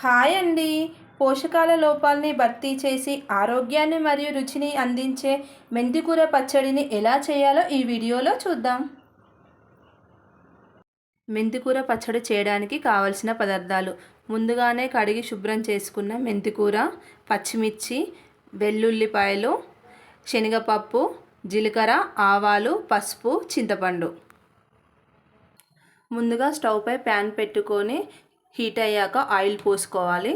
Hi అండి. పోషకాల లోపాలని భర్తీ చేసి ఆరోగ్యాన్ని మరియు రుచిని అందించే మెంతికూర పచ్చడిని ఎలా చేయాలో ఈ వీడియోలో చూద్దాం. మెంతికూర పచ్చడి చేయడానికి కావలసిన పదార్థాలు. ముందుగానే కడిగి శుభ్రం చేసుకున్న మెంతికూర పచ్చిమిర్చి వెల్లుల్లిపాయలు శనగపప్పు జీలకర్ర ఆవాలు పసుపు చింతపండు. ముందుగా స్టవ్పై ప్యాన్ పెట్టుకొని హీట్ అయ్యాక ఆయిల్ పోసుకోవాలి.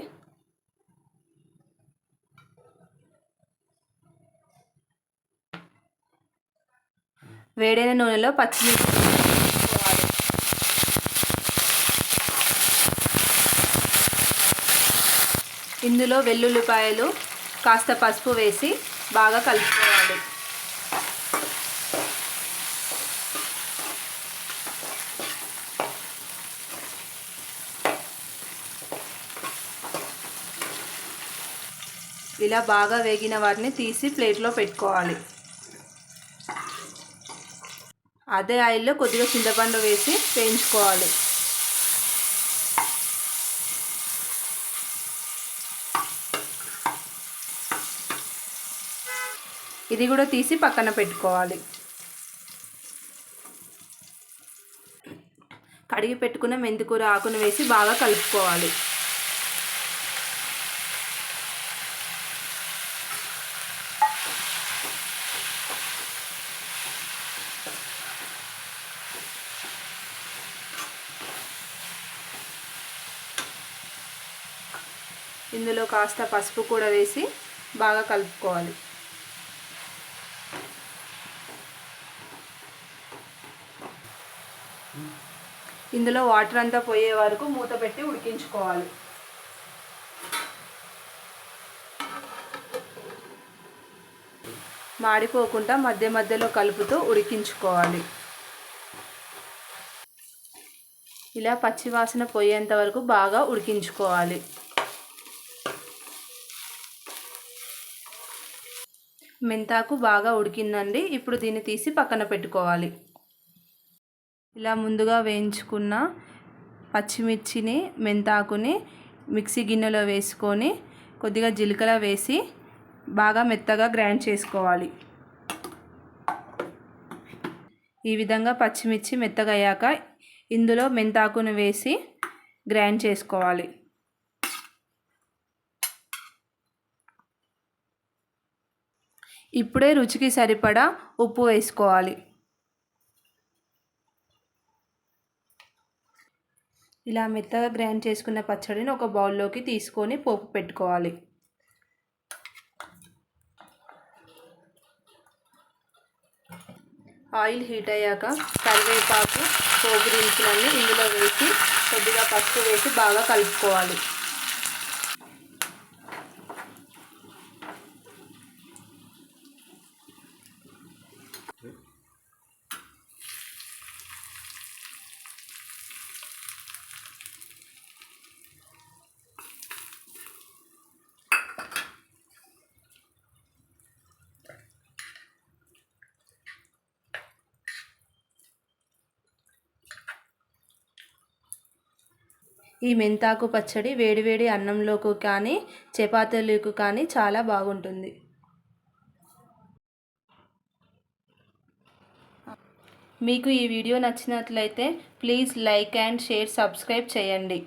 వేడైన నూనెలో పచ్చిమిర్చి ఇందులో వెల్లుల్లిపాయలు కాస్త పసుపు వేసి బాగా కలుపుకోవాలి. ఇలా బాగా వేగిన వాటిని తీసి ప్లేట్లో పెట్టుకోవాలి. అదే ఆయిల్లో కొద్దిగా చింతపండు వేసి వేయించుకోవాలి. ఇది కూడా తీసి పక్కన పెట్టుకోవాలి. కడిగి పెట్టుకున్న మెంతికూర ఆకును వేసి బాగా కలుపుకోవాలి. ఇందులో కాస్త పసుపు కూడా వేసి బాగా కలుపుకోవాలి. ఇందులో వాటర్ అంతా పోయే వరకు మూత పెట్టి ఉడికించుకోవాలి. మాడిపోకుండా మధ్య మధ్యలో కలుపుతూ ఉడికించుకోవాలి. ఇలా పచ్చివాసన పోయేంత వరకు బాగా ఉడికించుకోవాలి. మెంతాకు బాగా ఉడికిందండి. ఇప్పుడు దీన్ని తీసి పక్కన పెట్టుకోవాలి. ఇలా ముందుగా వేయించుకున్న పచ్చిమిర్చిని మెంతాకుని మిక్సీ గిన్నెలో వేసుకొని కొద్దిగా జీలకర్ర వేసి బాగా మెత్తగా గ్రైండ్ చేసుకోవాలి. ఈ విధంగా పచ్చిమిర్చి మెత్తగా అయ్యాక ఇందులో మెంతాకును వేసి గ్రైండ్ చేసుకోవాలి. ఇప్పుడే రుచికి సరిపడా ఉప్పు వేసుకోవాలి. ఇలా మెత్తగా గ్రైండ్ చేసుకున్న పచ్చడిని ఒక బౌల్లోకి తీసుకొని పోపు పెట్టుకోవాలి. ఆయిల్ హీట్ అయ్యాక కరివేపాకు పోపు దినుసులన్నీ ఇందులో వేసి కొద్దిగా పసుపు వేసి బాగా కలుపుకోవాలి. ఈ మెంతాకు పచ్చడి వేడివేడి అన్నంలోకి కానీ చపాతీలకు కానీ చాలా బాగుంటుంది. మీకు ఈ వీడియో నచ్చినట్లయితే please like and share subscribe చేయండి.